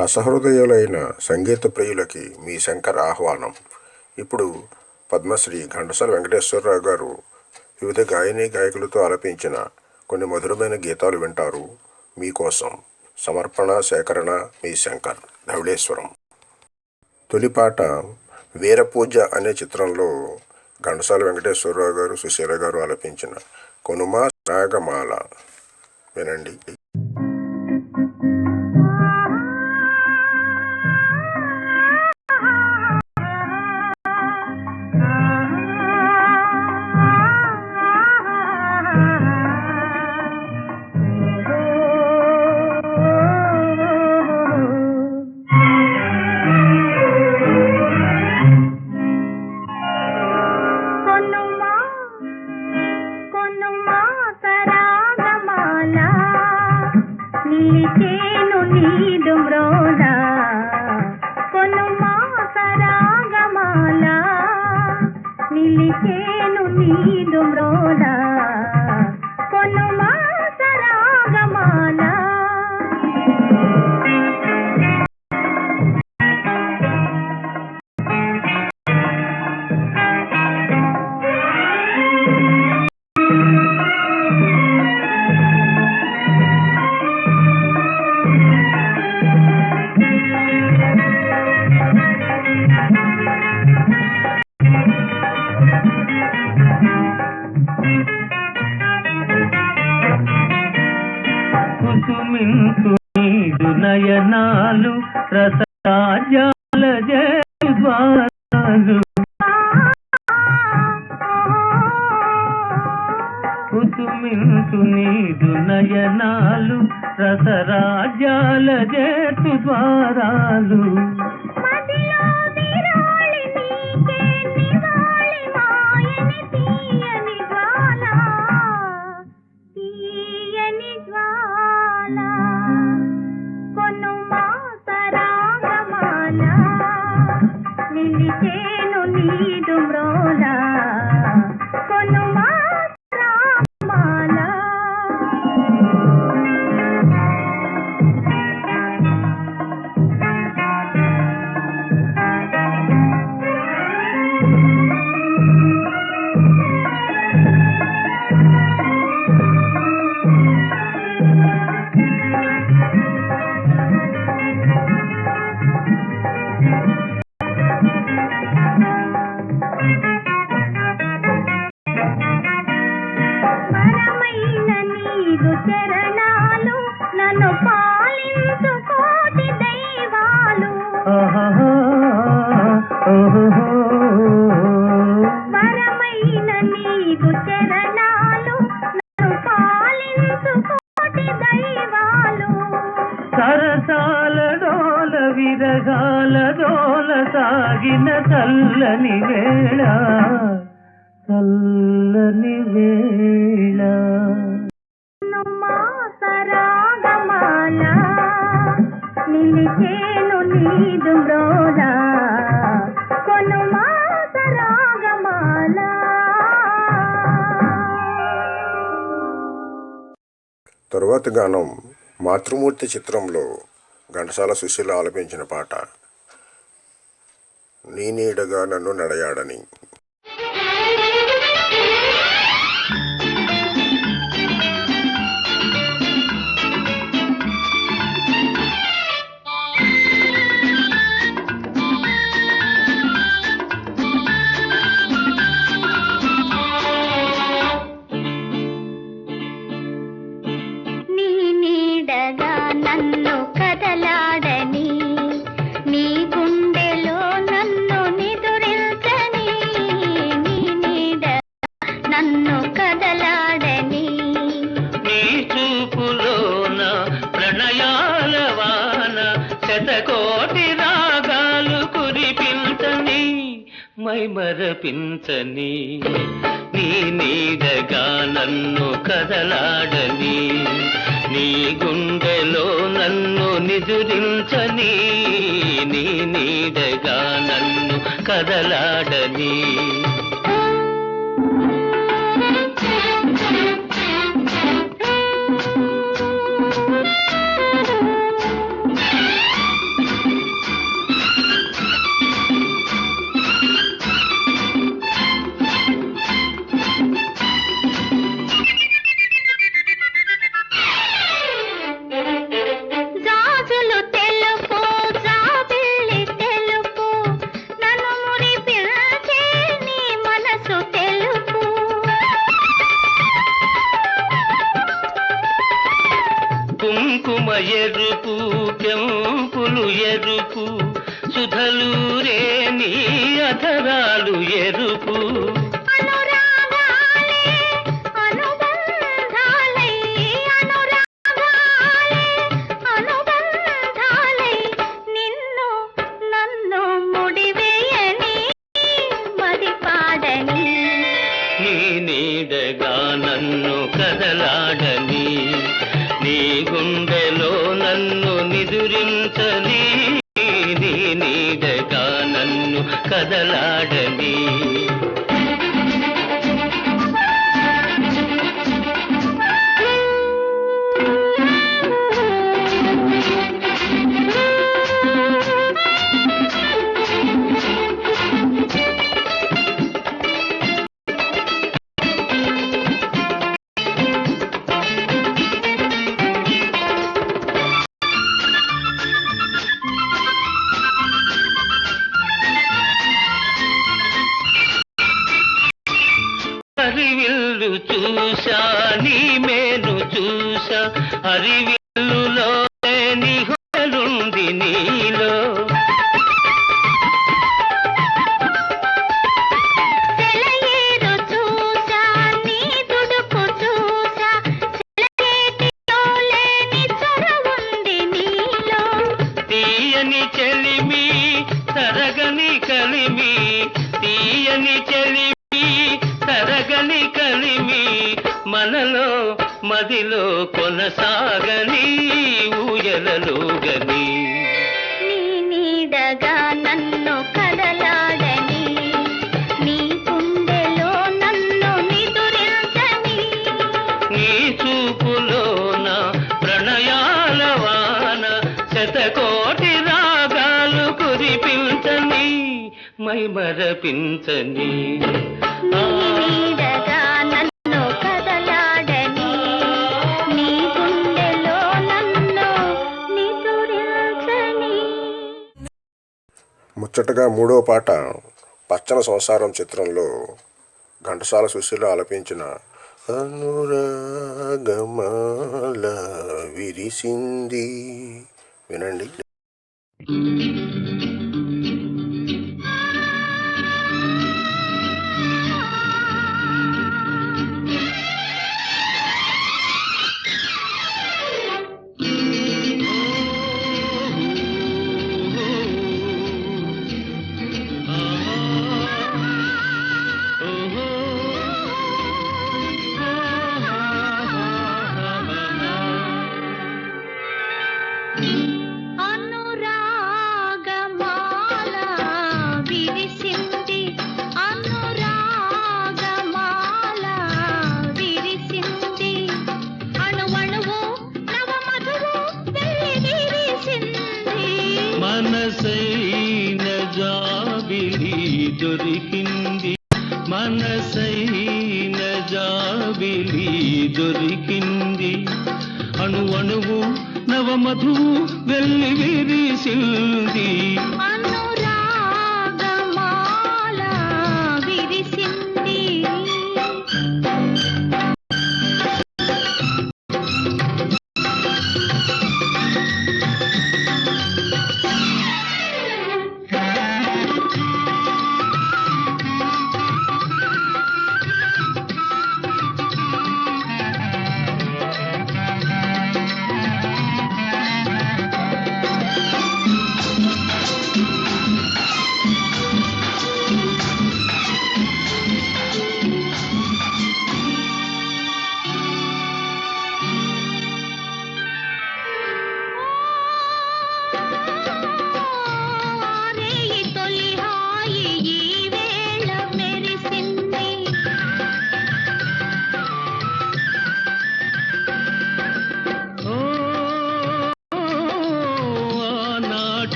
రసహృదయులైన సంగీత ప్రియులకి మీ శంకర్ ఆహ్వానం. ఇప్పుడు పద్మశ్రీ ఘంటసాల వెంకటేశ్వరరావు గారు వివిధ గాయని గాయకులతో ఆలపించిన కొన్ని మధురమైన గీతాలు వింటారు. మీకోసం సమర్పణ సేకరణ మీ శంకర్ ధవళేశ్వరం. తొలిపాట వీరపూజ అనే చిత్రంలో ఘంటసాల వెంకటేశ్వరరావు గారు సుశీల గారు ఆలపించిన కొనుమా రాగమాల. వినండి. ಕುಸುಮಿಂತು డోల విరగాల డోల సాగిన చల్లని వేళ చల్లని వేళ. సరాగమాల నిలిచేను నీదు తరువాతి గానం మాతృమూర్తి చిత్రంలో ఘంటసాల సుశీల ఆలపించిన పాట నీ నీడగా నన్ను నడయాడని శతకోటి రాగాలు కురిపించని మై మరపించని నీ నీడగా నన్ను కదలాడని నీ గుండెలో నన్ను నిదురించని నీ నీడగా నన్ను కదలాడని. ఎరుపు కెంపులు ఎరుపు సుధలు రేని అధరాలు ఎరు అరివిల్లు చూసా నీ మేను చూసా అరివి మదిలో కొనసాగని ఊయలలోగని నీ నీడగా నన్ను కదలాడని నీ గుండెలో నన్ను నిదురించని. నీ చూపులోన ప్రణయాల వాన శతకోటి రాగాలు కురిపించని మై మరపించని నీ ముచ్చటగా మూడో పాట పచ్చన సంసారం చిత్రంలో ఘంటసాల సుశీల ఆలపించిన అనురాగమాల విరిసింది. వినండి. మనసైన జాబిలి దొరికింది. మనసైన జాబిలి దొరికింది. అణు అణువు నవమధువు వెళ్ళి విరిసింది.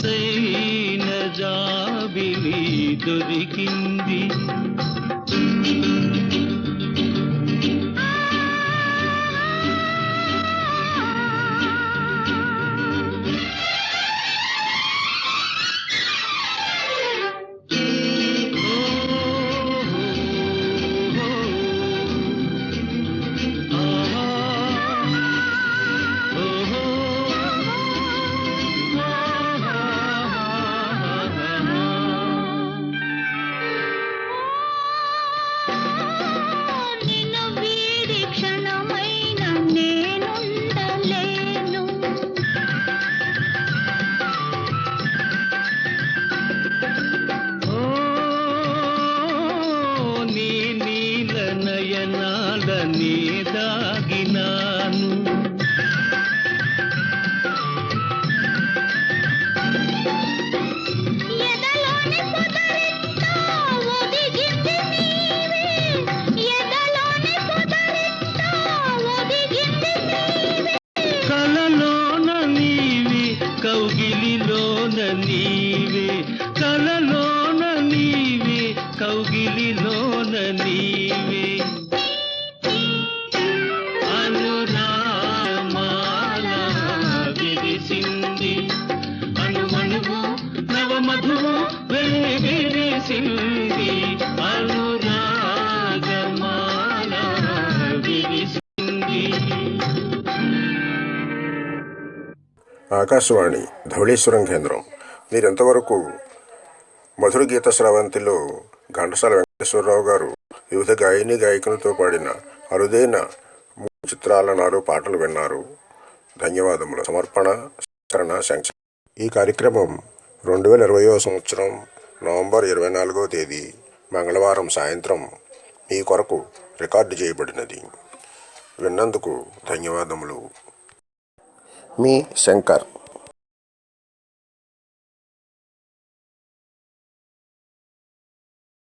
మనసైన జాబిలి దొరికింది. విరిసింది అనురాగమాల విరిసింది ఆకాశవాణి ధవళేశ్వరం కేంద్రం. మీరెంతవరకు మధుర గీత శ్రావంతిలో ఘంటసాల వెంకటేశ్వరరావు గారు వివిధ గాయని గాయకులతో పాడిన అరుదైన మూడు చిత్రాల నాలుగు పాటలు విన్నారు. ధన్యవాదములు. సమర్పణ శరణ శంక్ష. ఈ కార్యక్రమం రెండు వేల ఇరవయో సంవత్సరం నవంబర్ ఇరవై నాలుగవ తేదీ మంగళవారం సాయంత్రం మీ కొరకు రికార్డు చేయబడినది. విన్నందుకు ధన్యవాదములు. మీ శంకర్.